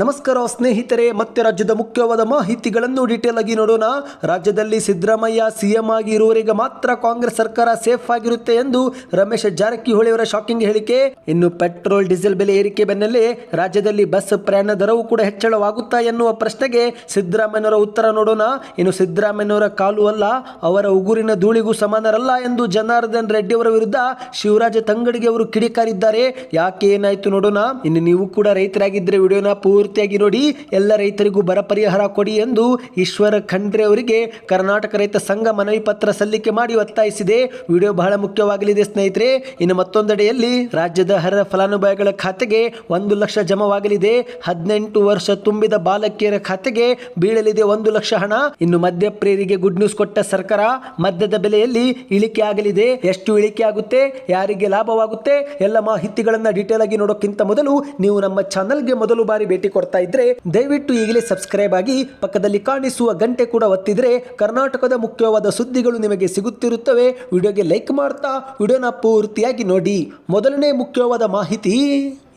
ನಮಸ್ಕಾರ ಸ್ನೇಹಿತರೆ, ಮತ್ತೆ ರಾಜ್ಯದ ಮುಖ್ಯವಾದ ಮಾಹಿತಿಗಳನ್ನು ಡೀಟೇಲ್ ಆಗಿ ನೋಡೋಣ. ರಾಜ್ಯದಲ್ಲಿ ಸಿದ್ದರಾಮಯ್ಯ ಸಿಎಂ ಆಗಿ ಇರುವವರಿಗೆ ಮಾತ್ರ ಕಾಂಗ್ರೆಸ್ ಸರ್ಕಾರ ಸೇಫ್ ಆಗಿರುತ್ತೆ ಎಂದು ರಮೇಶ್ ಜಾರಕಿಹೊಳಿ ಅವರ ಶಾಕಿಂಗ್ ಹೇಳಿಕೆ. ಇನ್ನು ಪೆಟ್ರೋಲ್, ಡೀಸೆಲ್ ಬೆಲೆ ಏರಿಕೆ ಬೆನ್ನಲ್ಲೇ ರಾಜ್ಯದಲ್ಲಿ ಬಸ್ ಪ್ರಯಾಣ ದರವು ಕೂಡ ಹೆಚ್ಚಳವಾಗುತ್ತಾ ಎನ್ನುವ ಪ್ರಶ್ನೆಗೆ ಸಿದ್ದರಾಮಯ್ಯನವರ ಉತ್ತರ ನೋಡೋಣ. ಇನ್ನು ಸಿದ್ದರಾಮಯ್ಯನವರ ಕಾಲು ಅಲ್ಲ, ಅವರ ಉಗುರಿನ ಧೂಳಿಗೂ ಸಮಾನರಲ್ಲ ಎಂದು ಜನಾರ್ದನ್ ರೆಡ್ಡಿ ಅವರ ವಿರುದ್ಧ ಶಿವರಾಜ ತಂಗಡಿಗೆ ಅವರು ಕಿಡಿಕಾರಿದ್ದಾರೆ. ಯಾಕೆ ಏನಾಯ್ತು ನೋಡೋಣ. ಇನ್ನು ನೀವು ಕೂಡ ರೈತರಾಗಿದ್ದರೆ ವಿಡಿಯೋನ ಪೂರ್ತಿಯಾಗಿ ನೋಡಿ, ಎಲ್ಲ ರೈತರಿಗೂ ಬರ ಪರಿಹಾರ ಕೊಡಿ ಎಂದು ಈಶ್ವರ ಖಂಡ್ರೆ ಅವರಿಗೆ ಕರ್ನಾಟಕ ರೈತ ಸಂಘ ಮನವಿ ಪತ್ರ ಸಲ್ಲಿಕೆ ಮಾಡಿ ಒತ್ತಾಯಿಸಿದೆ. ವಿಡಿಯೋ ಬಹಳ ಮುಖ್ಯವಾಗಲಿದೆ ಸ್ನೇಹಿತರೆ. ಇನ್ನು ಮತ್ತೊಂದೆಡೆಯಲ್ಲಿ ರಾಜ್ಯದ ಅರ್ಹ ಫಲಾನುಭವಿಗಳ ಖಾತೆಗೆ ಒಂದು ಲಕ್ಷ ಜಮವಾಗಲಿದೆ. ಹದಿನೆಂಟು ವರ್ಷ ತುಂಬಿದ ಬಾಲಕಿಯರ ಖಾತೆಗೆ ಬೀಳಲಿದೆ ಒಂದು ಲಕ್ಷ ಹಣ. ಇನ್ನು ಮದ್ಯಪ್ರಿಯರಿಗೆ ಗುಡ್ ನ್ಯೂಸ್ ಕೊಟ್ಟ ಸರ್ಕಾರ ಮದ್ಯದ ಬೆಲೆಯಲ್ಲಿ ಇಳಿಕೆ ಆಗಲಿದೆ. ಎಷ್ಟು ಇಳಿಕೆ ಆಗುತ್ತೆ? ಯಾರಿಗೆ ಲಾಭವಾಗುತ್ತೆ? ಎಲ್ಲ ಮಾಹಿತಿಗಳನ್ನ ಡೀಟೇಲ್ ಆಗಿ ನೋಡೋಕ್ಕಿಂತ ಮೊದಲು ನೀವು ನಮ್ಮ ಚಾನಲ್ಗೆ ಮೊದಲು ಬಾರಿ ಭೇಟಿ ಕೊಡ್ತಾ ಇದ್ರೆ ದಯವಿಟ್ಟು ಈಗಲೇ ಸಬ್ಸ್ಕ್ರೈಬ್ ಆಗಿ ಪಕ್ಕದಲ್ಲಿ ಕಾಣಿಸುವ ಗಂಟೆ ಕೂಡ ಒತ್ತಿದ್ರೆ ಕರ್ನಾಟಕದ ಮುಖ್ಯವಾದ ಸುದ್ದಿಗಳು ನಿಮಗೆ ಸಿಗುತ್ತಿರುತ್ತವೆ. ವಿಡಿಯೋಗೆ ಲೈಕ್ ಮಾಡ್ತಾ, ವಿಡಿಯೋನ ಪೂರ್ತಿಯಾಗಿ ನೋಡಿ. ಮೊದಲನೇ ಮುಖ್ಯವಾದ ಮಾಹಿತಿ.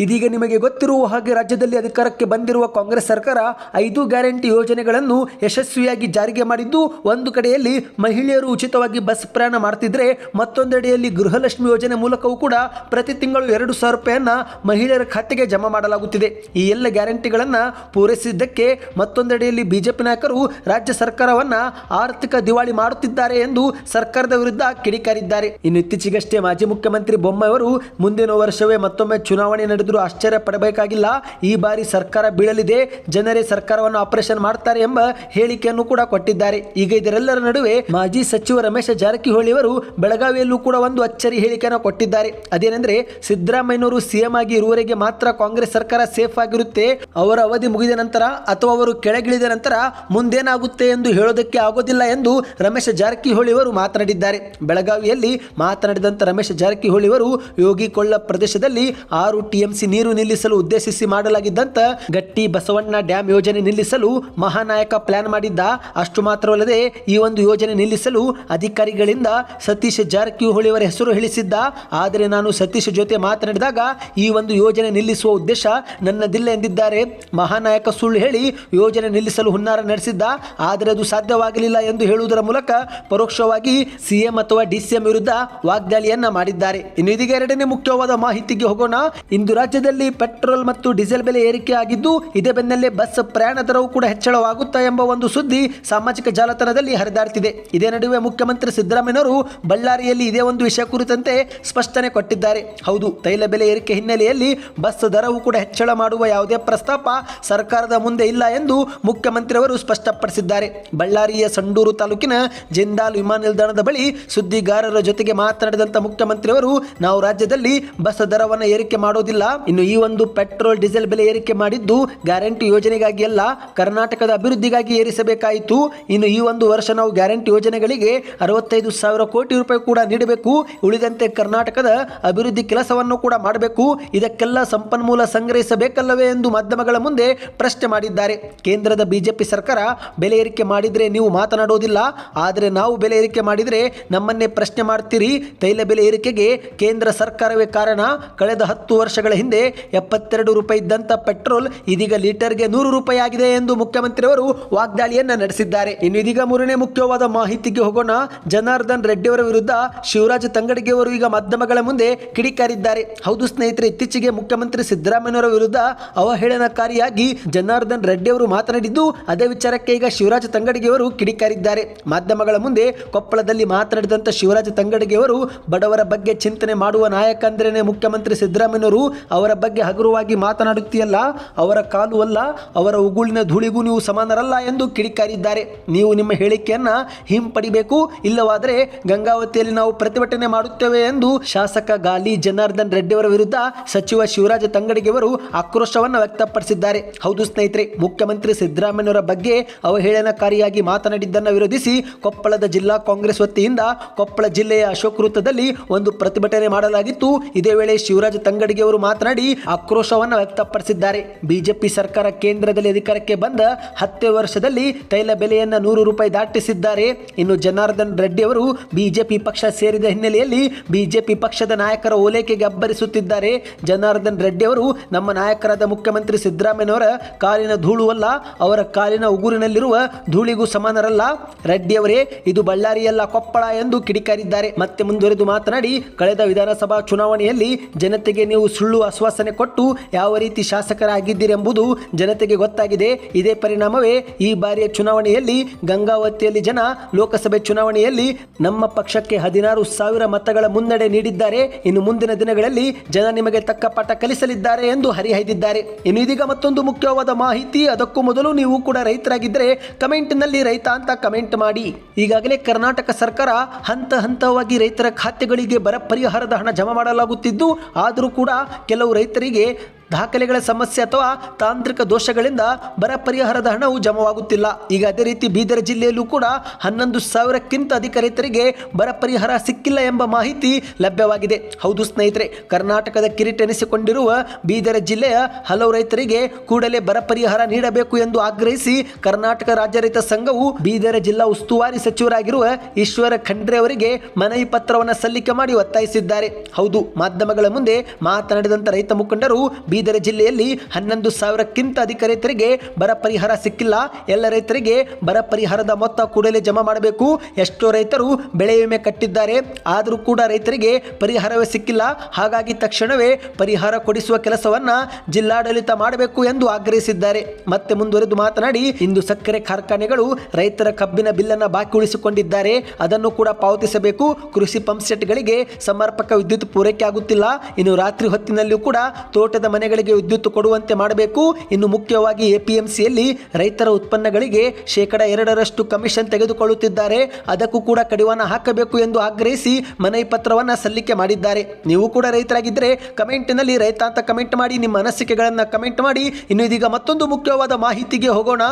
ಇದೀಗ ನಿಮಗೆ ಗೊತ್ತಿರುವ ಹಾಗೆ ರಾಜ್ಯದಲ್ಲಿ ಅಧಿಕಾರಕ್ಕೆ ಬಂದಿರುವ ಕಾಂಗ್ರೆಸ್ ಸರ್ಕಾರ ಐದು ಗ್ಯಾರಂಟಿ ಯೋಜನೆಗಳನ್ನು ಯಶಸ್ವಿಯಾಗಿ ಜಾರಿಗೆ ಮಾಡಿದ್ದು, ಒಂದು ಕಡೆಯಲ್ಲಿ ಮಹಿಳೆಯರು ಉಚಿತವಾಗಿ ಬಸ್ ಪ್ರಯಾಣ ಮಾಡ್ತಿದ್ರೆ ಮತ್ತೊಂದೆಡೆಯಲ್ಲಿ ಗೃಹಲಕ್ಷ್ಮಿ ಯೋಜನೆ ಮೂಲಕವೂ ಕೂಡ ಪ್ರತಿ ತಿಂಗಳು ಎರಡು ಸಾವಿರ ರೂಪಾಯಿಯನ್ನ ಮಹಿಳೆಯರ ಖಾತೆಗೆ ಜಮಾ ಮಾಡಲಾಗುತ್ತಿದೆ. ಈ ಎಲ್ಲ ಗ್ಯಾರಂಟಿಗಳನ್ನು ಪೂರೈಸಿದ್ದಕ್ಕೆ ಮತ್ತೊಂದೆಡೆಯಲ್ಲಿ ಬಿಜೆಪಿ ನಾಯಕರು ರಾಜ್ಯ ಸರ್ಕಾರವನ್ನ ಆರ್ಥಿಕ ದಿವಾಳಿ ಮಾಡುತ್ತಿದ್ದಾರೆ ಎಂದು ಸರ್ಕಾರದ ವಿರುದ್ಧ ಕಿಡಿಕಾರಿದ್ದಾರೆ. ಇನ್ನು ಇತ್ತೀಚೆಗಷ್ಟೇ ಮಾಜಿ ಮುಖ್ಯಮಂತ್ರಿ ಬೊಮ್ಮಾಯಿಯವರು ಮುಂದಿನ ವರ್ಷವೇ ಮತ್ತೊಮ್ಮೆ ಚುನಾವಣೆ ನಡೆದರೂ ಆಶ್ಚರ್ಯ ಪಡಬೇಕಾಗಿಲ್ಲ. ಈ ಬಾರಿ ಸರ್ಕಾರ ಬೀಳಲಿದೆ. ಜನರೇ ಸರ್ಕಾರವನ್ನು ಆಪರೇಷನ್ ಮಾಡ್ತಾರೆ ಎಂಬ ಹೇಳಿಕೆಯನ್ನು ಕೂಡ ಕೊಟ್ಟಿದ್ದಾರೆ. ಈಗ ಇದರೆಲ್ಲರ ನಡುವೆ ಮಾಜಿ ಸಚಿವ ರಮೇಶ ಜಾರಕಿಹೊಳಿ ಅವರು ಬೆಳಗಾವಿಯಲ್ಲೂ ಕೂಡ ಒಂದು ಅಚ್ಚರಿ ಹೇಳಿಕೆಯನ್ನು ಕೊಟ್ಟಿದ್ದಾರೆ. ಅದೇನೆಂದ್ರೆ, ಸಿದ್ದರಾಮಯ್ಯನವರು ಸಿಎಂ ಆಗಿ ಇರುವವರೆಗೆ ಮಾತ್ರ ಕಾಂಗ್ರೆಸ್ ಸರ್ಕಾರ ಸೇಫ್ ಆಗಿರುತ್ತೆ. ಅವರ ಅವಧಿ ಮುಗಿದ ನಂತರ ಅಥವಾ ಅವರು ಕೆಳಗಿಳಿದ ನಂತರ ಮುಂದೇನಾಗುತ್ತೆ ಎಂದು ಹೇಳೋದಕ್ಕೆ ಆಗೋದಿಲ್ಲ ಎಂದು ರಮೇಶ ಜಾರಕಿಹೊಳಿ ಅವರು ಮಾತನಾಡಿದ್ದಾರೆ. ಬೆಳಗಾವಿಯಲ್ಲಿ ಮಾತನಾಡಿದಂತ ರಮೇಶ ಜಾರಕಿಹೊಳಿ ಅವರು ಯೋಗಿಕೊಳ್ಳ ಪ್ರದೇಶದಲ್ಲಿ ಆರು ಟಿಎಂಸಿ ನೀರು ನಿಲ್ಲಿಸಲು ಉದ್ದೇಶಿಸಿ ಮಾಡಲಾಗಿದ್ದಂತ ಗಟ್ಟಿ ಬಸವಣ್ಣ ಡ್ಯಾಂ ಯೋಜನೆ ನಿಲ್ಲಿಸಲು ಮಹಾನಾಯಕ ಪ್ಲಾನ್ ಮಾಡಿದ್ದ. ಅಷ್ಟು ಮಾತ್ರವಲ್ಲದೆ ಈ ಒಂದು ಯೋಜನೆ ನಿಲ್ಲಿಸಲು ಅಧಿಕಾರಿಗಳಿಂದ ಸತೀಶ್ ಜಾರಕಿಹೊಳಿ ಅವರ ಹೆಸರು ಹೇಳಿಸಿದ್ದ. ಆದರೆ ನಾನು ಸತೀಶ್ ಜೊತೆ ಮಾತನಾಡಿದಾಗ ಈ ಒಂದು ಯೋಜನೆ ನಿಲ್ಲಿಸುವ ಉದ್ದೇಶ ನನ್ನದಿಲ್ಲ ಎಂದಿದ್ದಾರೆ. ಮಹಾನಾಯಕ ಸುಳ್ಳು ಹೇಳಿ ಯೋಜನೆ ನಿಲ್ಲಿಸಲು ಹುನ್ನಾರ ನಡೆಸಿದ್ದ. ಆದರೆ ಅದು ಸಾಧ್ಯವಾಗಲಿಲ್ಲ ಎಂದು ಹೇಳುವುದರ ಮೂಲಕ ಪರೋಕ್ಷವಾಗಿ ಸಿಎಂ ಅಥವಾ ಡಿಸಿಎಂ ವಿರುದ್ಧ ವಾಗ್ದಾಳಿಯನ್ನ ಮಾಡಿದ್ದಾರೆ. ಇನ್ನು ಇದೀಗ ಎರಡನೇ ಮುಖ್ಯವಾದ ಮಾಹಿತಿಗೆ ಹೋಗೋಣ. ಇಂದು ರಾಜ್ಯದಲ್ಲಿ ಪೆಟ್ರೋಲ್ ಮತ್ತು ಡೀಸೆಲ್ ಬೆಲೆ ಏರಿಕೆ ಆಗಿದ್ದು ಇದೇ ಬೆನ್ನಲ್ಲೇ ಬಸ್ ಪ್ರಯಾಣ ದರವು ಕೂಡ ಹೆಚ್ಚಳವಾಗುತ್ತಾ ಎಂಬ ಒಂದು ಸುದ್ದಿ ಸಾಮಾಜಿಕ ಜಾಲತಾಣದಲ್ಲಿ ಹರಿದಾಡ್ತಿದೆ. ಇದೇ ನಡುವೆ ಮುಖ್ಯಮಂತ್ರಿ ಸಿದ್ದರಾಮಯ್ಯನವರು ಬಳ್ಳಾರಿಯಲ್ಲಿ ಇದೇ ಒಂದು ವಿಷಯ ಕುರಿತಂತೆ ಸ್ಪಷ್ಟನೆ ಕೊಟ್ಟಿದ್ದಾರೆ. ಹೌದು, ತೈಲ ಬೆಲೆ ಏರಿಕೆ ಹಿನ್ನೆಲೆಯಲ್ಲಿ ಬಸ್ ದರವು ಕೂಡ ಹೆಚ್ಚಳ ಮಾಡುವ ಯಾವುದೇ ಪ್ರಸ್ತಾಪ ಸರ್ಕಾರದ ಮುಂದೆ ಇಲ್ಲ ಎಂದು ಮುಖ್ಯಮಂತ್ರಿಯವರು ಸ್ಪಷ್ಟಪಡಿಸಿದ್ದಾರೆ. ಬಳ್ಳಾರಿಯ ಸಂಡೂರು ತಾಲೂಕಿನ ಜಿಂದಾಲ್ ವಿಮಾನ ನಿಲ್ದಾಣದ ಬಳಿ ಸುದ್ದಿಗಾರರ ಜೊತೆಗೆ ಮಾತನಾಡಿದಂತ ಮುಖ್ಯಮಂತ್ರಿಯವರು, ನಾವು ರಾಜ್ಯದಲ್ಲಿ ಬಸ್ ದರವನ್ನು ಏರಿಕೆ ಮಾಡೋದಿಲ್ಲ ಇನ್ನು ಈ ಒಂದು ಪೆಟ್ರೋಲ್, ಡೀಸೆಲ್ ಬೆಲೆ ಏರಿಕೆ ಮಾಡಿದ್ದು ಗ್ಯಾರಂಟಿ ಯೋಜನೆಗಾಗಿ ಅಲ್ಲ, ಕರ್ನಾಟಕದ ಅಭಿವೃದ್ಧಿಗಾಗಿ ಏರಿಸಬೇಕಾಯಿತು. ಇನ್ನು ಈ ಒಂದು ವರ್ಷ ನಾವು ಗ್ಯಾರಂಟಿ ಯೋಜನೆಗಳಿಗೆ ಅರವತ್ತೈದು ಸಾವಿರ ಕೋಟಿ ರೂಪಾಯಿ ಕೂಡ ನೀಡಬೇಕು. ಉಳಿದಂತೆ ಕರ್ನಾಟಕದ ಅಭಿವೃದ್ಧಿ ಕೆಲಸವನ್ನು ಕೂಡ ಮಾಡಬೇಕು. ಇದಕ್ಕೆಲ್ಲ ಸಂಪನ್ಮೂಲ ಸಂಗ್ರಹಿಸಬೇಕಲ್ಲವೇ ಎಂದು ಮಾಧ್ಯಮಗಳ ಮುಂದೆ ಪ್ರಶ್ನೆ ಮಾಡಿದ್ದಾರೆ. ಕೇಂದ್ರದ ಬಿಜೆಪಿ ಸರ್ಕಾರ ಬೆಲೆ ಏರಿಕೆ ಮಾಡಿದರೆ ನೀವು ಮಾತನಾಡೋದಿಲ್ಲ. ಆದರೆ ನಾವು ಬೆಲೆ ಏರಿಕೆ ಮಾಡಿದರೆ ನಮ್ಮನ್ನೇ ಪ್ರಶ್ನೆ ಮಾಡ್ತೀರಿ. ತೈಲ ಬೆಲೆ ಏರಿಕೆಗೆ ಕೇಂದ್ರ ಸರ್ಕಾರವೇ ಕಾರಣ. ಕಳೆದ ಹತ್ತು ವರ್ಷಗಳ ಹಿಂದೆ ಎಪ್ಪತ್ತೆರಡು ರೂಪಾಯಿ ಇದ್ದಂಥ ಪೆಟ್ರೋಲ್ ಇದೀಗ ಲೀಟರ್ಗೆ ನೂರು ರೂಪಾಯಿ ಆಗಿದೆ ಎಂದು ಮುಖ್ಯಮಂತ್ರಿಯವರು ವಾಗ್ದಾಳಿಯನ್ನ ನಡೆಸಿದ್ದಾರೆ. ಇನ್ನು ಇದೀಗ ಮೂರನೇ ಮುಖ್ಯವಾದ ಮಾಹಿತಿಗೆ ಹೋಗೋಣ. ಜನಾರ್ದನ್ ರೆಡ್ಡಿ ಅವರ ವಿರುದ್ಧ ಶಿವರಾಜ್ ತಂಗಡಿಗೆಯವರು ಈಗ ಮಾಧ್ಯಮಗಳ ಮುಂದೆ ಕಿಡಿಕಾರಿದ್ದಾರೆ. ಹೌದು ಸ್ನೇಹಿತರೆ, ಇತ್ತೀಚೆಗೆ ಮುಖ್ಯಮಂತ್ರಿ ಸಿದ್ದರಾಮಯ್ಯನವರ ವಿರುದ್ಧ ಅವಹೇಳನಕಾರಿಯಾಗಿ ಜನಾರ್ದನ್ ರೆಡ್ಡಿ ಅವರು ಮಾತನಾಡಿದ್ದು, ಅದೇ ವಿಚಾರಕ್ಕೆ ಈಗ ಶಿವರಾಜ್ ತಂಗಡಿಗೆಯವರು ಕಿಡಿಕಾರಿದ್ದಾರೆ. ಮಾಧ್ಯಮಗಳ ಮುಂದೆ ಕೊಪ್ಪಳದಲ್ಲಿ ಮಾತನಾಡಿದಂಥ ಶಿವರಾಜ್ ತಂಗಡಿಗೆಯವರು ಬಡವರ ಬಗ್ಗೆ ಚಿಂತನೆ ಮಾಡುವ ನಾಯಕ ಅಂದ್ರೇನೆ ಮುಖ್ಯಮಂತ್ರಿ ಸಿದ್ದರಾಮಯ್ಯನವರು ಅವರ ಬಗ್ಗೆ ಹಗುರವಾಗಿ ಮಾತನಾಡುತ್ತೀಯಲ್ಲ, ಅವರ ಕಾಲು ಅಲ್ಲ, ಅವರ ಉಗುಳಿನ ಧೂಳಿಗೂ ನೀವು ಸಮಾನರಲ್ಲ ಎಂದು ಕಿಡಿಕಾರಿದ್ದಾರೆ. ನೀವು ನಿಮ್ಮ ಹೇಳಿಕೆಯನ್ನು ಹಿಂಪಡಿಬೇಕು, ಇಲ್ಲವಾದರೆ ಗಂಗಾವತಿಯಲ್ಲಿ ನಾವು ಪ್ರತಿಭಟನೆ ಮಾಡುತ್ತೇವೆ ಎಂದು ಶಾಸಕ ಗಾಲಿ ಜನಾರ್ದನ್ ರೆಡ್ಡಿಯವರ ವಿರುದ್ಧ ಸಚಿವ ಶಿವರಾಜ ತಂಗಡಿಗೆಯವರು ಆಕ್ರೋಶವನ್ನು ವ್ಯಕ್ತಪಡಿಸಿದ್ದಾರೆ. ಹೌದು ಸ್ನೇಹಿತರೆ, ಮುಖ್ಯಮಂತ್ರಿ ಸಿದ್ದರಾಮಯ್ಯನವರ ಬಗ್ಗೆ ಅವಹೇಳನಕಾರಿಯಾಗಿ ಮಾತನಾಡಿದ್ದನ್ನು ವಿರೋಧಿಸಿ ಕೊಪ್ಪಳದ ಜಿಲ್ಲಾ ಕಾಂಗ್ರೆಸ್ ವತಿಯಿಂದ ಕೊಪ್ಪಳ ಜಿಲ್ಲೆಯ ಅಶೋಕ ವೃತ್ತದಲ್ಲಿ ಒಂದು ಪ್ರತಿಭಟನೆ ಮಾಡಲಾಗಿತ್ತು. ಇದೇ ವೇಳೆ ಶಿವರಾಜ ತಂಗಡಿಗೆ ಅವರು ಮಾತನಾಡಿ ಆಕ್ರೋಶವನ್ನು ವ್ಯಕ್ತಪಡಿಸಿದ್ದಾರೆ. ಬಿಜೆಪಿ ಸರ್ಕಾರ ಕೇಂದ್ರದಲ್ಲಿ ಅಧಿಕಾರಕ್ಕೆ ಬಂದ ಹತ್ತು ವರ್ಷದಲ್ಲಿ ತೈಲ ಬೆಲೆಯನ್ನು ನೂರು ರೂಪಾಯಿ ದಾಟಿಸಿದ್ದಾರೆ. ಇನ್ನು ಜನಾರ್ದನ್ ರೆಡ್ಡಿ ಅವರು ಬಿಜೆಪಿ ಪಕ್ಷ ಸೇರಿದ ಹಿನ್ನೆಲೆಯಲ್ಲಿ ಬಿಜೆಪಿ ಪಕ್ಷದ ನಾಯಕರ ಓಲೈಕೆಗೆ ಅಬ್ಬರಿಸುತ್ತಿದ್ದಾರೆ. ಜನಾರ್ದನ್ ರೆಡ್ಡಿ ಅವರು ನಮ್ಮ ನಾಯಕರಾದ ಮುಖ್ಯಮಂತ್ರಿ ಸಿದ್ದರಾಮಯ್ಯನವರ ಕಾಲಿನ ಧೂಳು ಅಲ್ಲ, ಅವರ ಕಾಲಿನ ಉಗುರಿನಲ್ಲಿರುವ ಧೂಳಿಗೂ ಸಮಾನರಲ್ಲ. ರೆಡ್ಡಿ ಅವರೇ, ಇದು ಬಳ್ಳಾರಿಯಲ್ಲ ಕೊಪ್ಪಳ ಎಂದು ಕಿಡಿಕಾರಿದ್ದಾರೆ. ಮತ್ತೆ ಮುಂದುವರೆದು ಮಾತನಾಡಿ, ಕಳೆದ ವಿಧಾನಸಭಾ ಚುನಾವಣೆಯಲ್ಲಿ ಜನತೆಗೆ ನೀವು ಸುಳ್ಳು ಆಶ್ವಾಸನೆ ಕೊಟ್ಟು ಯಾವ ರೀತಿ ಶಾಸಕರಾಗಿದ್ದೀರೆಂಬುದು ಜನತೆಗೆ ಗೊತ್ತಾಗಿದೆ. ಇದೇ ಪರಿಣಾಮವೇ ಈ ಬಾರಿಯ ಚುನಾವಣೆಯಲ್ಲಿ ಗಂಗಾವತಿಯಲ್ಲಿ ಜನ ಲೋಕಸಭೆ ಚುನಾವಣೆಯಲ್ಲಿ ನಮ್ಮ ಪಕ್ಷಕ್ಕೆ ಹದಿನಾರು ಸಾವಿರ ಮತಗಳ ಮುನ್ನಡೆ ನೀಡಿದ್ದಾರೆ. ಇನ್ನು ಮುಂದಿನ ದಿನಗಳಲ್ಲಿ ಜನ ನಿಮಗೆ ತಕ್ಕ ಪಾಠ ಕಲಿಸಲಿದ್ದಾರೆ ಎಂದು ಹರಿಹಾಯ್ದಿದ್ದಾರೆ. ಇನ್ನು ಇದೀಗ ಮತ್ತೊಂದು ಮುಖ್ಯವಾದ ಮಾಹಿತಿ, ಅದಕ್ಕೂ ಮೊದಲು ನೀವು ಕೂಡ ರೈತರಾಗಿದ್ದರೆ ಕಮೆಂಟ್ನಲ್ಲಿ ರೈತ ಅಂತ ಕಮೆಂಟ್ ಮಾಡಿ. ಈಗಾಗಲೇ ಕರ್ನಾಟಕ ಸರ್ಕಾರ ಹಂತ ಹಂತವಾಗಿ ರೈತರ ಖಾತೆಗಳಿಗೆ ಬರ ಪರಿಹಾರದ ಹಣ ಜಮಾ ಮಾಡಲಾಗುತ್ತಿದ್ದು, ಆದರೂ ಕೂಡ ಕೆಲವು ರೈತರಿಗೆ ದಾಖಲೆಗಳ ಸಮಸ್ಯೆ ಅಥವಾ ತಾಂತ್ರಿಕ ದೋಷಗಳಿಂದ ಬರ ಪರಿಹಾರದ ಹಣವು ಜಮವಾಗುತ್ತಿಲ್ಲ. ಈಗ ಅದೇ ರೀತಿ ಬೀದರ್ ಜಿಲ್ಲೆಯಲ್ಲೂ ಕೂಡ ಹನ್ನೊಂದು ಸಾವಿರಕ್ಕಿಂತ ಅಧಿಕ ರೈತರಿಗೆ ಬರ ಪರಿಹಾರ ಸಿಕ್ಕಿಲ್ಲ ಎಂಬ ಮಾಹಿತಿ ಲಭ್ಯವಾಗಿದೆ. ಹೌದು ಸ್ನೇಹಿತರೆ, ಕರ್ನಾಟಕದ ಕಿರೀಟೆನಿಸಿಕೊಂಡಿರುವ ಬೀದರ್ ಜಿಲ್ಲೆಯ ಹಲವು ರೈತರಿಗೆ ಕೂಡಲೇ ಬರ ಪರಿಹಾರ ನೀಡಬೇಕು ಎಂದು ಆಗ್ರಹಿಸಿ ಕರ್ನಾಟಕ ರಾಜ್ಯ ರೈತ ಸಂಘವು ಬೀದರ ಜಿಲ್ಲಾ ಉಸ್ತುವಾರಿ ಸಚಿವರಾಗಿರುವ ಈಶ್ವರ ಖಂಡ್ರೆ ಅವರಿಗೆ ಮನವಿ ಪತ್ರವನ್ನು ಸಲ್ಲಿಕೆ ಮಾಡಿ ಒತ್ತಾಯಿಸಿದ್ದಾರೆ. ಹೌದು, ಮಾಧ್ಯಮಗಳ ಮುಂದೆ ಮಾತನಾಡಿದಂಥ ರೈತ ಮುಖಂಡರು ಬೀದರ್ ಜಿಲ್ಲೆಯಲ್ಲಿ ಹನ್ನೊಂದು ಸಾವಿರಕ್ಕಿಂತ ಅಧಿಕ ರೈತರಿಗೆ ಬರ ಪರಿಹಾರ ಸಿಕ್ಕಿಲ್ಲ. ಎಲ್ಲ ರೈತರಿಗೆ ಬರ ಪರಿಹಾರದ ಮೊತ್ತ ಕೂಡಲೇ ಜಮಾ ಮಾಡಬೇಕು. ಎಷ್ಟೋ ರೈತರು ಬೆಳೆ ವಿಮೆ ಕಟ್ಟಿದ್ದಾರೆ. ಆದರೂ ಕೂಡ ರೈತರಿಗೆ ಪರಿಹಾರವೇ ಸಿಕ್ಕಿಲ್ಲ. ಹಾಗಾಗಿ ತಕ್ಷಣವೇ ಪರಿಹಾರ ಕೊಡಿಸುವ ಕೆಲಸವನ್ನ ಜಿಲ್ಲಾಡಳಿತ ಮಾಡಬೇಕು ಎಂದು ಆಗ್ರಹಿಸಿದ್ದಾರೆ. ಮತ್ತೆ ಮುಂದುವರೆದು ಮಾತನಾಡಿ, ಇಂದು ಸಕ್ಕರೆ ಕಾರ್ಖಾನೆಗಳು ರೈತರ ಕಬ್ಬಿನ ಬಿಲ್ಲನ್ನು ಬಾಕಿ ಉಳಿಸಿಕೊಂಡಿದ್ದಾರೆ. ಅದನ್ನು ಕೂಡ ಪಾವತಿಸಬೇಕು. ಕೃಷಿ ಪಂಪ್ ಸೆಟ್ಗಳಿಗೆ ಸಮರ್ಪಕ ವಿದ್ಯುತ್ ಪೂರೈಕೆ ಆಗುತ್ತಿಲ್ಲ. ಇನ್ನು ರಾತ್ರಿ ಹೊತ್ತಿನಲ್ಲೂ ಕೂಡ ತೋಟದ ಮನೆಗಳಿಗೆ ವಿದ್ಯುತ್ ಕೊಡುವಂತೆ ಮಾಡಬೇಕು. ಇನ್ನು ಮುಖ್ಯವಾಗಿ ಎಪಿಎಂಸಿಯಲ್ಲಿ ರೈತರ ಉತ್ಪನ್ನಗಳಿಗೆ ಶೇಕಡ ಎರಡರಷ್ಟು ಕಮಿಷನ್ ತೆಗೆದುಕೊಳ್ಳುತ್ತಿದ್ದಾರೆ. ಅದಕ್ಕೂ ಕೂಡ ಕಡಿವಾಣ ಹಾಕಬೇಕು ಎಂದು ಆಗ್ರಹಿಸಿ ಮನವಿ ಪತ್ರವನ್ನು ಸಲ್ಲಿಕೆ ಮಾಡಿದ್ದಾರೆ. ನೀವು ಕೂಡ ರೈತರಾಗಿದ್ದರೆ ಕಮೆಂಟ್ನಲ್ಲಿ ರೈತ ಅಂತ ಕಮೆಂಟ್ ಮಾಡಿ ನಿಮ್ಮ ಅನಿಸಿಕೆಗಳನ್ನು ಕಮೆಂಟ್ ಮಾಡಿ. ಇನ್ನು ಇದೀಗ ಮತ್ತೊಂದು ಮುಖ್ಯವಾದ ಮಾಹಿತಿಗೆ ಹೋಗೋಣ.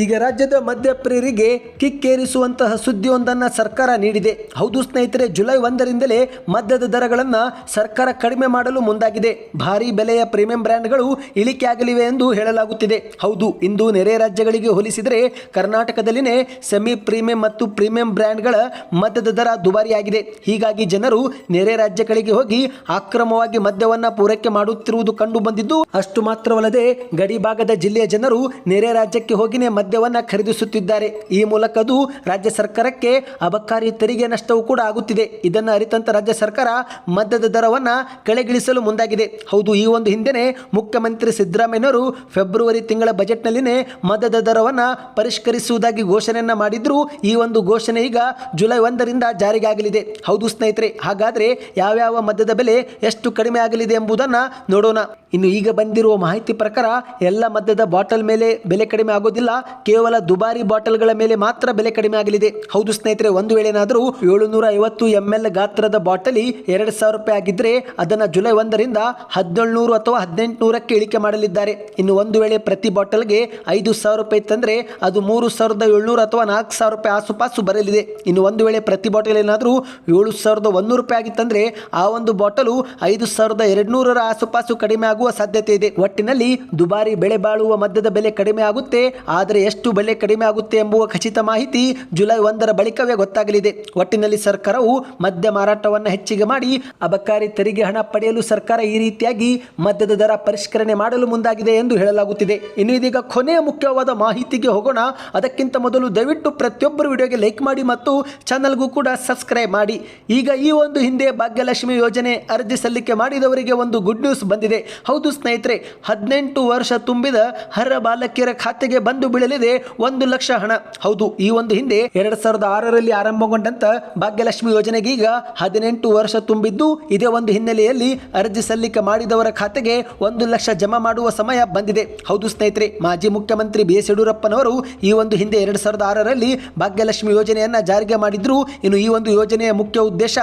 ಈಗ ರಾಜ್ಯದ ಮದ್ಯಪ್ರಿಯರಿಗೆ ಕಿಕ್ಕೇರಿಸುವಂತಹ ಸುದ್ದಿಯೊಂದನ್ನು ಸರ್ಕಾರ ನೀಡಿದೆ. ಹೌದು ಸ್ನೇಹಿತರೆ, ಜುಲೈ ಒಂದರಿಂದಲೇ ಮದ್ಯದ ದರಗಳನ್ನು ಸರ್ಕಾರ ಕಡಿಮೆ ಮಾಡಲು ಮುಂದಾಗಿದೆ. ಭಾರಿ ಬೆಲೆಯ ಪ್ರೀಮಿಯಂ ಬ್ರ್ಯಾಂಡ್ಗಳು ಇಳಿಕೆಯಾಗಲಿವೆ ಎಂದು ಹೇಳಲಾಗುತ್ತಿದೆ. ಹೌದು, ಇಂದು ನೆರೆ ರಾಜ್ಯಗಳಿಗೆ ಹೋಲಿಸಿದರೆ ಕರ್ನಾಟಕದಲ್ಲಿನೇ ಸೆಮಿ ಪ್ರೀಮಿಯಂ ಮತ್ತು ಪ್ರೀಮಿಯಂ ಬ್ರ್ಯಾಂಡ್ಗಳ ಮದ್ಯದ ದರ ದುಬಾರಿಯಾಗಿದೆ. ಹೀಗಾಗಿ ಜನರು ನೆರೆ ರಾಜ್ಯಗಳಿಗೆ ಹೋಗಿ ಅಕ್ರಮವಾಗಿ ಮದ್ಯವನ್ನು ಪೂರೈಕೆ ಮಾಡುತ್ತಿರುವುದು ಕಂಡು ಬಂದಿದ್ದು ಅಷ್ಟು ಮಾತ್ರವಲ್ಲದೆ ಗಡಿ ಭಾಗದ ಜಿಲ್ಲೆಯ ಜನರು ನೆರೆ ರಾಜ್ಯಕ್ಕೆ ಹೋಗಿನೇ ಮದ್ಯವನ್ನ ಖರೀದಿಸುತ್ತಿದ್ದಾರೆ. ಈ ಮೂಲಕ ಅದು ರಾಜ್ಯ ಸರ್ಕಾರಕ್ಕೆ ಅಬಕಾರಿ ತೆರಿಗೆ ನಷ್ಟವೂ ಕೂಡ ಆಗುತ್ತಿದೆ. ಇದನ್ನು ಅರಿತಂತ ರಾಜ್ಯ ಸರ್ಕಾರ ಮದ್ಯದ ದರವನ್ನು ಕೆಳಗಿಳಿಸಲು ಮುಂದಾಗಿದೆ. ಹೌದು, ಈ ಒಂದು ಹಿಂದೆನೆ ಮುಖ್ಯಮಂತ್ರಿ ಸಿದ್ದರಾಮಯ್ಯನವರು ಫೆಬ್ರವರಿ ತಿಂಗಳ ಬಜೆಟ್ನಲ್ಲಿನೇ ಮದ್ಯದ ದರವನ್ನು ಪರಿಷ್ಕರಿಸುವುದಾಗಿ ಘೋಷಣೆಯನ್ನು ಮಾಡಿದ್ರು. ಈ ಒಂದು ಘೋಷಣೆ ಈಗ ಜುಲೈ ಒಂದರಿಂದ ಜಾರಿಗೆ ಆಗಲಿದೆ ಹೌದು ಸ್ನೇಹಿತರೆ, ಹಾಗಾದರೆ ಯಾವ್ಯಾವ ಮದ್ಯದ ಬೆಲೆ ಎಷ್ಟು ಕಡಿಮೆ ಆಗಲಿದೆ ಎಂಬುದನ್ನು ನೋಡೋಣ. ಇನ್ನು ಈಗ ಬಂದಿರುವ ಮಾಹಿತಿ ಪ್ರಕಾರ ಎಲ್ಲ ಮದ್ಯದ ಬಾಟಲ್ ಮೇಲೆ ಬೆಲೆ ಕಡಿಮೆ ಆಗೋದಿಲ್ಲ. ಕೇವಲ ದುಬಾರಿ ಬಾಟಲ್ಗಳ ಮೇಲೆ ಮಾತ್ರ ಬೆಲೆ ಕಡಿಮೆ ಆಗಲಿದೆ. ಹೌದು ಸ್ನೇಹಿತರೆ, ಒಂದು ವೇಳೆ ಏನಾದರೂ ಏಳುನೂರ ಐವತ್ತು ಎಂ ಎಲ್ ಗಾತ್ರದ ಬಾಟಲಿ ಎರಡು ಸಾವಿರ ರೂಪಾಯಿ ಆಗಿದ್ರೆ ಅದನ್ನು ಜುಲೈ ಒಂದರಿಂದ ಹದಿನೇಳುನೂರು ಅಥವಾ ಹದಿನೆಂಟುನೂರಕ್ಕೆ ಇಳಿಕೆ ಮಾಡಲಿದ್ದಾರೆ. ಇನ್ನು ಒಂದು ವೇಳೆ ಪ್ರತಿ ಬಾಟಲ್ಗೆ ಐದು ಸಾವಿರ ರೂಪಾಯಿ ತಂದರೆ ಅದು ಮೂರು ಸಾವಿರದ ಏಳ್ನೂರು ಅಥವಾ ನಾಲ್ಕು ಸಾವಿರ ರೂಪಾಯಿ ಆಸುಪಾಸು ಬರಲಿದೆ. ಇನ್ನು ಒಂದು ವೇಳೆ ಪ್ರತಿ ಬಾಟಲ್ ಏನಾದರೂ ಏಳು ಸಾವಿರದ ಒಂದು ರೂಪಾಯಿ ಆಗಿತ್ತಂದರೆ ಆ ಒಂದು ಬಾಟಲು ಐದು ಸಾವಿರದ ಎರಡುನೂರರ ಆಸುಪಾಸು ಕಡಿಮೆ ಆಗುವ ಸಾಧ್ಯತೆ ಇದೆ. ಒಟ್ಟಿನಲ್ಲಿ ದುಬಾರಿ ಬೆಳೆ ಬಾಳುವ ಮದ್ಯದ ಬೆಲೆ ಕಡಿಮೆ ಆಗುತ್ತೆ. ಆದರೆ ಎಷ್ಟು ಬೆಲೆ ಕಡಿಮೆ ಆಗುತ್ತೆ ಎಂಬುವ ಖಚಿತ ಮಾಹಿತಿ ಜುಲೈ ಒಂದರ ಬಳಿಕವೇ ಗೊತ್ತಾಗಲಿದೆ. ಒಟ್ಟಿನಲ್ಲಿ ಸರ್ಕಾರವು ಮದ್ಯ ಮಾರಾಟವನ್ನು ಹೆಚ್ಚಿಗೆ ಮಾಡಿ ಅಬಕಾರಿ ತೆರಿಗೆ ಹಣ ಪಡೆಯಲು ಸರ್ಕಾರ ಈ ರೀತಿಯಾಗಿ ಮದ್ಯದ ದರ ಪರಿಷ್ಕರಣೆ ಮಾಡಲು ಮುಂದಾಗಿದೆ ಎಂದು ಹೇಳಲಾಗುತ್ತಿದೆ. ಇನ್ನು ಇದೀಗ ಕೊನೆಯ ಮುಖ್ಯವಾದ ಮಾಹಿತಿಗೆ ಹೋಗೋಣ. ಅದಕ್ಕಿಂತ ಮೊದಲು ದಯವಿಟ್ಟು ಪ್ರತಿಯೊಬ್ಬರು ವಿಡಿಯೋಗೆ ಲೈಕ್ ಮಾಡಿ ಮತ್ತು ಚಾನಲ್ಗೂ ಕೂಡ ಸಬ್ಸ್ಕ್ರೈಬ್ ಮಾಡಿ. ಈಗ ಈ ಒಂದು ಹಿಂದೆ ಭಾಗ್ಯಲಕ್ಷ್ಮಿ ಯೋಜನೆ ಅರ್ಜಿ ಸಲ್ಲಿಕೆ ಮಾಡಿದವರಿಗೆ ಒಂದು ಗುಡ್ ನ್ಯೂಸ್ ಬಂದಿದೆ. ಹೌದು ಸ್ನೇಹಿತರೆ, ಹದಿನೆಂಟು ವರ್ಷ ತುಂಬಿದ ಹರ ಬಾಲಕಿಯರ ಖಾತೆಗೆ ಬಂದು ಬೀಳಲಿದೆ ಒಂದು ಲಕ್ಷ ಹಣ. ಹೌದು, ಈ ಒಂದು ಹಿಂದೆ ಎರಡ್ ಸಾವಿರದ ಆರರಲ್ಲಿ ಆರಂಭಗೊಂಡಂತ ಭಾಗ್ಯಲಕ್ಷ್ಮಿ ಯೋಜನೆಗೆ ಈಗ ಹದಿನೆಂಟು ವರ್ಷ ತುಂಬಿದ್ದು, ಇದೇ ಒಂದು ಹಿನ್ನೆಲೆಯಲ್ಲಿ ಅರ್ಜಿ ಸಲ್ಲಿಕೆ ಮಾಡಿದವರ ಖಾತೆಗೆ ಒಂದು ಲಕ್ಷ ಜಮಾ ಮಾಡುವ ಸಮಯ ಬಂದಿದೆ. ಹೌದು ಸ್ನೇಹಿತರೆ, ಮಾಜಿ ಮುಖ್ಯಮಂತ್ರಿ ಬಿ ಎಸ್ ಯಡಿಯೂರಪ್ಪನವರು ಈ ಒಂದು ಹಿಂದೆ ಎರಡ್ ಸಾವಿರದ ಆರರಲ್ಲಿ ಭಾಗ್ಯಲಕ್ಷ್ಮಿ ಯೋಜನೆಯನ್ನ ಜಾರಿಗೆ ಮಾಡಿದ್ರು. ಇನ್ನು ಈ ಒಂದು ಯೋಜನೆಯ ಮುಖ್ಯ ಉದ್ದೇಶ,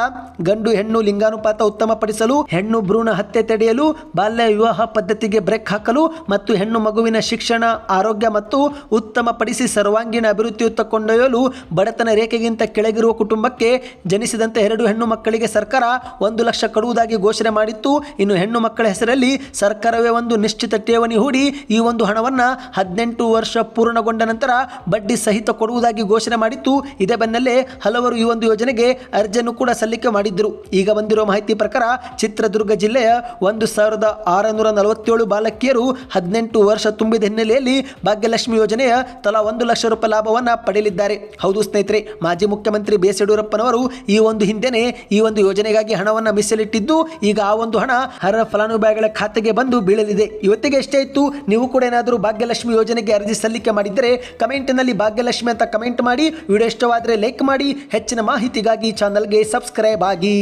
ಗಂಡು ಹೆಣ್ಣು ಲಿಂಗಾನುಪಾತ ಉತ್ತಮಪಡಿಸಲು, ಹೆಣ್ಣು ಭ್ರೂಣ ಹತ್ಯೆ ತಡೆಯಲು, ಬಾಲ್ಯ ವಿವಾಹ ಪದ್ಧತಿಗೆ ಬ್ರೇಕ್ ಹಾಕಲು ಮತ್ತು ಹೆಣ್ಣು ಮಗುವಿನ ಶಿಕ್ಷಣ, ಆರೋಗ್ಯ ಮತ್ತು ಉತ್ತಮಪಡಿಸಿ ಸರ್ವಾಂಗೀಣ ಅಭಿವೃದ್ಧಿಯುತ್ತ ಕೊಂಡೊಯ್ಯಲು ಬಡತನ ರೇಖೆಗಿಂತ ಕೆಳಗಿರುವ ಕುಟುಂಬಕ್ಕೆ ಜನಿಸಿದಂತೆ ಎರಡು ಹೆಣ್ಣು ಮಕ್ಕಳಿಗೆ ಸರ್ಕಾರ ಒಂದು ಲಕ್ಷ ಕೊಡುವುದಾಗಿ ಘೋಷಣೆ ಮಾಡಿತ್ತು. ಇನ್ನು ಹೆಣ್ಣು ಮಕ್ಕಳ ಹೆಸರಲ್ಲಿ ಸರ್ಕಾರವೇ ಒಂದು ನಿಶ್ಚಿತ ಠೇವಣಿ ಹೂಡಿ ಈ ಒಂದು ಹಣವನ್ನು ಹದಿನೆಂಟು ವರ್ಷ ಪೂರ್ಣಗೊಂಡ ನಂತರ ಬಡ್ಡಿ ಸಹಿತ ಕೊಡುವುದಾಗಿ ಘೋಷಣೆ ಮಾಡಿತ್ತು. ಇದೇ ಬೆನ್ನಲ್ಲೇ ಹಲವರು ಈ ಒಂದು ಯೋಜನೆಗೆ ಅರ್ಜಿಯನ್ನು ಕೂಡ ಸಲ್ಲಿಕೆ ಮಾಡಿದ್ದರು ಈಗ ಬಂದಿರುವ ಮಾಹಿತಿ ಪ್ರಕಾರ ಚಿತ್ರದುರ್ಗ ಜಿಲ್ಲೆಯ ಒಂದು ಸಾವಿರದ ಆರುನೂರ ನಲವತ್ತೇಳು ಬಾಲಕಿಯರು ಹದಿನೆಂಟು ವರ್ಷ ತುಂಬಿದ ಹಿನ್ನೆಲೆಯಲ್ಲಿ ಭಾಗ್ಯಲಕ್ಷ್ಮಿ ಯೋಜನೆಯ ತಲಾ ಒಂದು ಲಕ್ಷ ರೂಪಾಯಿ ಲಾಭವನ್ನು ಪಡೆಯಲಿದ್ದಾರೆ. ಹೌದು ಸ್ನೇಹಿತರೆ, ಮಾಜಿ ಮುಖ್ಯಮಂತ್ರಿ ಬಿ ಎಸ್ ಯಡಿಯೂರಪ್ಪನವರು ಈ ಒಂದು ಹಿಂದೆನೆ ಈ ಒಂದು ಯೋಜನೆಗಾಗಿ ಹಣವನ್ನು ಮೀಸಲಿಟ್ಟಿದ್ದು, ಈಗ ಆ ಒಂದು ಹಣ ಅರ್ಹ ಫಲಾನುಭವಿಗಳ ಖಾತೆಗೆ ಬಂದು ಬೀಳಲಿದೆ. ಇವತ್ತಿಗೆ ಎಷ್ಟೇ ಇತ್ತು, ನೀವು ಕೂಡ ಏನಾದರೂ ಭಾಗ್ಯಲಕ್ಷ್ಮಿ ಯೋಜನೆಗೆ ಅರ್ಜಿ ಸಲ್ಲಿಕೆ ಮಾಡಿದ್ದರೆ ಕಮೆಂಟ್ನಲ್ಲಿ ಭಾಗ್ಯಲಕ್ಷ್ಮಿ ಅಂತ ಕಮೆಂಟ್ ಮಾಡಿ, ವಿಡಿಯೋ ಇಷ್ಟವಾದರೆ ಲೈಕ್ ಮಾಡಿ, ಹೆಚ್ಚಿನ ಮಾಹಿತಿಗಾಗಿ ಚಾನಲ್ಗೆ ಸಬ್ಸ್ಕ್ರೈಬ್ ಆಗಿ.